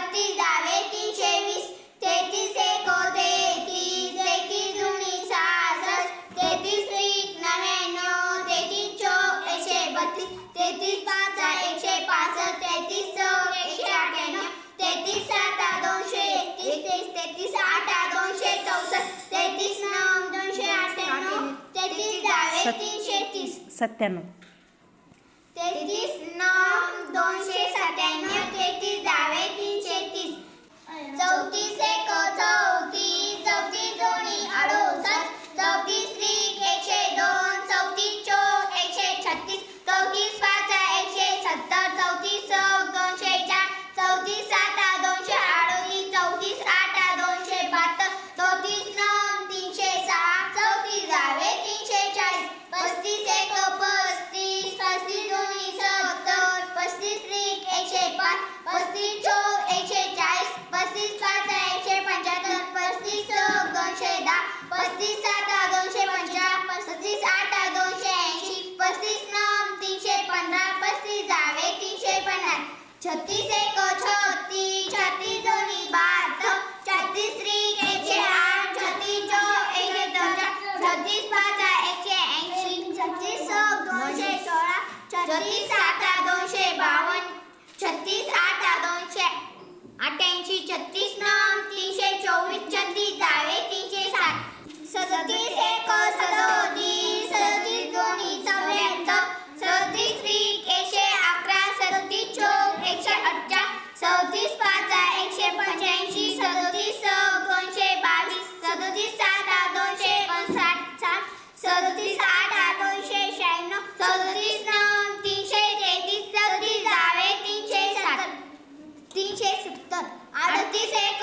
बत्तीस दावे तीनशे वीस तेहतीस तेहतीस दुनी सहासष्ट तेहतीस एक नव्याण्णव तेहतीस चौक एकशे बत्तीस तेहतीस पाच एकशे पासष्ट तेहतीस चौक एकशे अठ्ठ्याण्णव तेहतीस सात दोनशे एकतीस तेहतीस तेहतीस आठ दोनशे चौसष्ट तेहतीस नऊ दोनशे अठ्ठ्याण्णव तेहतीस तीनशे तीस. सत्त्याण्णव. तेहतीस नऊ दोनशे छत्तीस एक छत्तीस छत्तीस दोन्ही बारा छत्तीस एकशे आठ छत्तीस चौ एकशे चौदा छत्तीस पाच एकशे ऐंशी छत्तीस दोनशे सोळा छत्तीस आठ दोनशे बावन्न छत्तीस आठ दोनशे अठ्ठ्याऐंशी छत्तीस तीनशे सत्तर अडतीस एक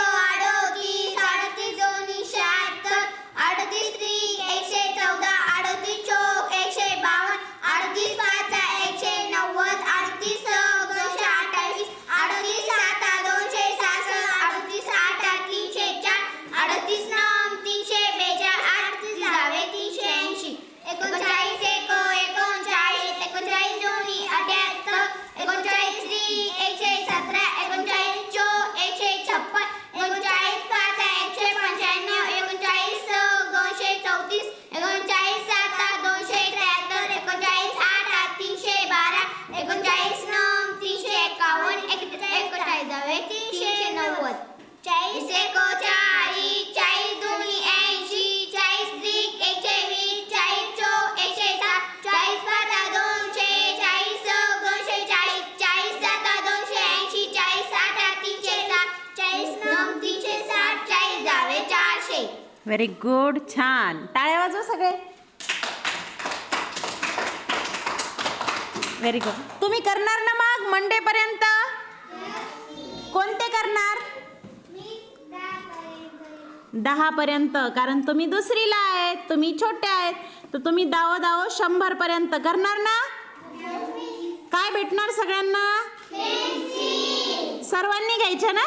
व्हेरी गुड छान. टाळ्या वाजव सगळे. व्हेरी गुड तुम्ही करणार ना मग मंडे पर्यंत कोणते करणार? दहा पर्यंत कारण तुम्ही दुसरीला आहेत तुम्ही छोटे आहेत तर तुम्ही दावो दावो शंभर पर्यंत करणार ना? काय भेटणार सगळ्यांना? सर्वांनी घ्यायच्या ना?